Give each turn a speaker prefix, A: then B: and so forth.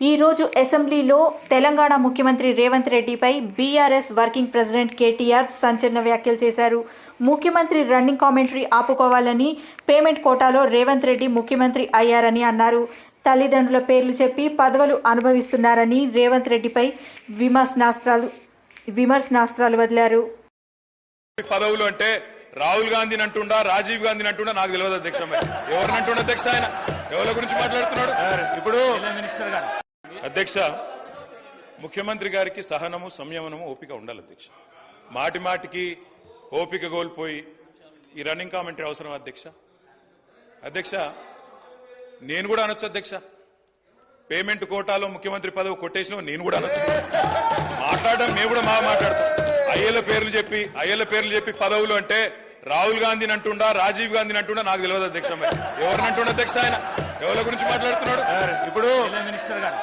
A: ఈ రోజు అసెంబ్లీలో తెలంగాణ ముఖ్యమంత్రి రేవంత్ రెడ్డిపై బీఆర్ఎస్ వర్కింగ్ ప్రెసిడెంట్ కేటీఆర్ సంచలన వ్యాఖ్యలు చేశారు. ముఖ్యమంత్రి రన్నింగ్ కామెంటరీ ఆపుకోవాలని పేమెంట్ కోటాలో రేవంత్ రెడ్డి ముఖ్యమంత్రి అయ్యారని అన్నారు. తల్లిదండ్రుల పేర్లు చెప్పి పదవులు అనుభవిస్తున్నారని రేవంత్ రెడ్డిపై విమర్శనాస్త్రాలు విమర్శనాస్త్రాలు వదిలారు.
B: పదవులు అంటే రాహుల్ గాంధీని అంటుండా రాజీవ్ గాంధీని అంటుండా నాకు తెలియదు అధ్యక్ష మరి. ఎవరిని అంటుండ అధ్యక్ష ఆయన? ఎవరి గురించి మాట్లాడుతున్నాడు? ఇప్పుడు
C: మినిస్టర్ గారు?
B: అధ్యక్ష ముఖ్యమంత్రి గారికి సహనము సంయమనము ఓపిక ఉండాలి అధ్యక్ష. మాటి మాటికి ఓపిక కోల్పోయి ఈ రన్నింగ్ కామెంటరీ అవసరం అధ్యక్ష? అధ్యక్ష నేను కూడా అనొచ్చు అధ్యక్ష. పేమెంట్ కోటాలో ముఖ్యమంత్రి పదవి కొట్టేసిన నేను కూడా అనొచ్చు. మాట్లాడడం మేము కూడా మా మాట్లాడతాం. అయ్యల పేర్లు చెప్పి అయ్యల పేర్లు చెప్పి పదవులు అంటే రాహుల్ గాంధీని అంటుండా రాజీవ్ గాంధీని అంటుండా నాకు తెలియదు అధ్యక్ష ఎవరిని అంటుండ అధ్యక్ష ఆయన? ఎవరి గురించి మాట్లాడుతున్నాడు? ఇప్పుడు
C: మినిస్టర్ గారు.